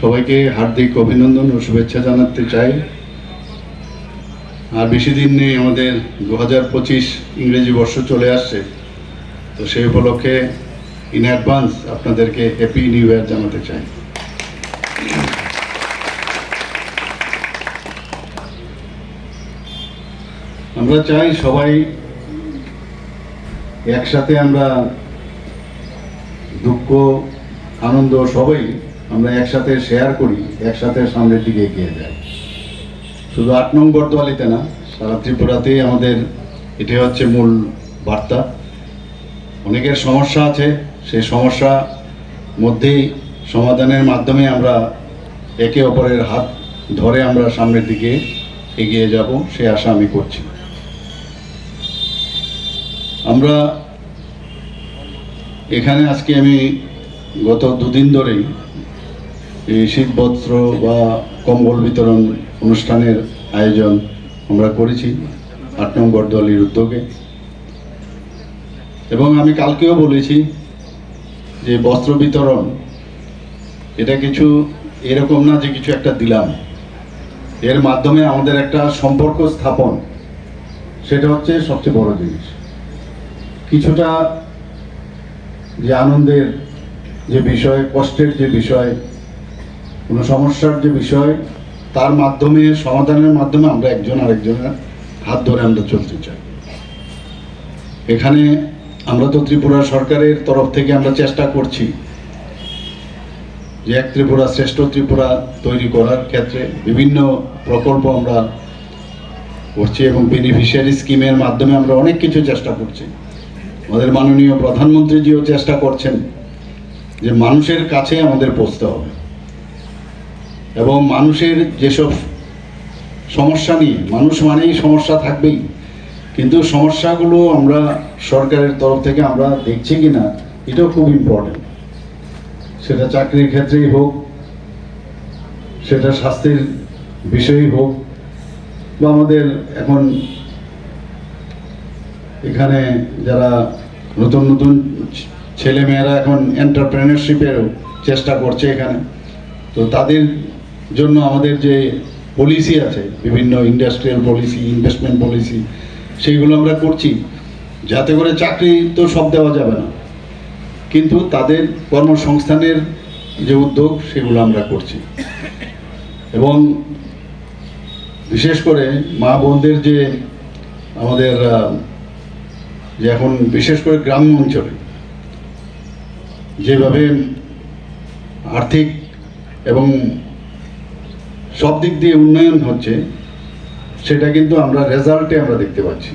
সবাইকে হার্দিক অভিনন্দন ও শুভেচ্ছা জানাতে চাই। আর বেশি দিন নেই, আমাদের দু হাজার পঁচিশ ইংরেজি বর্ষ চলে আসছে। তো সেই উপলক্ষে ইন অ্যাডভান্স আপনাদেরকে হ্যাপি নিউ ইয়ার জানাতে চাই। আমরা চাই সবাই একসাথে আমরা দুঃখ, আনন্দ সবাই আমরা একসাথে শেয়ার করি, একসাথে সামনের দিকে এগিয়ে যাই। শুধু আট নম্বর বর্তমালিতে না, সারা ত্রিপুরাতেই আমাদের এটি হচ্ছে মূল বার্তা। অনেকের সমস্যা আছে, সেই সমস্যা মধ্যেই সমাধানের মাধ্যমে আমরা একে অপরের হাত ধরে আমরা সামনের দিকে এগিয়ে যাব, সে আশা আমি করছি। আমরা এখানে আজকে আমি গত দুদিন ধরেই শীতবস্ত্র বা কম্বল বিতরণ অনুষ্ঠানের আয়োজন আমরা করেছি আট নম্বর দলের উদ্যোগে। এবং আমি কালকেও বলেছি যে বস্ত্র বিতরণ, এটা কিছু এরকম না যে কিছু একটা দিলাম। এর মাধ্যমে আমাদের একটা সম্পর্ক স্থাপন, সেটা হচ্ছে সবচেয়ে বড় জিনিস। কিছুটা যে আনন্দের যে বিষয়, কষ্টের যে বিষয় কোনো সমস্যার যে বিষয়, তার মাধ্যমে, সমাধানের মাধ্যমে আমরা একজন আরেকজনের হাত ধরে আমরা চলতে চাই। এখানে আমরা তো ত্রিপুরা সরকারের তরফ থেকে আমরা চেষ্টা করছি যে এক ত্রিপুরা, শ্রেষ্ঠ ত্রিপুরা তৈরি করার ক্ষেত্রে বিভিন্ন প্রকল্প আমরা করছি এবং বেনিফিশিয়ারি স্কিমের মাধ্যমে আমরা অনেক কিছু চেষ্টা করছি। আমাদের মাননীয় প্রধানমন্ত্রীজিও চেষ্টা করছেন যে মানুষের কাছে আমাদের পৌঁছতে হবে। এবং মানুষের যেসব সমস্যা নিয়ে, মানুষ মানেই সমস্যা থাকবেই। কিন্তু সমস্যাগুলো আমরা সরকারের তরফ থেকে আমরা দেখছি কি না এটাও খুব ইম্পর্টেন্ট সেটা চাকরির ক্ষেত্রেই হোক, সেটা স্বাস্থ্যের বিষয়েই হোক, বা আমাদের এখন এখানে যারা নতুন নতুন ছেলেমেয়েরা এখন এন্টারপ্রেনারশিপের চেষ্টা করছে এখানে, তো তাদের জন্য আমাদের যে পলিসি আছে, বিভিন্ন ইন্ডাস্ট্রিয়াল পলিসি ইনভেস্টমেন্ট পলিসি সেইগুলো আমরা করছি। যাতে করে চাকরি তো সব দেওয়া যাবে না। কিন্তু তাদের কর্মসংস্থানের যে উদ্যোগ, সেগুলো আমরা করছি। এবং বিশেষ করে মা বোনদের যে আমাদের যে এখন বিশেষ করে গ্রাম্য অঞ্চলে, যেভাবে আর্থিক এবং সব দিক দিয়ে উন্নয়ন হচ্ছে সেটা কিন্তু আমরা রেজাল্টে আমরা দেখতে পাচ্ছি।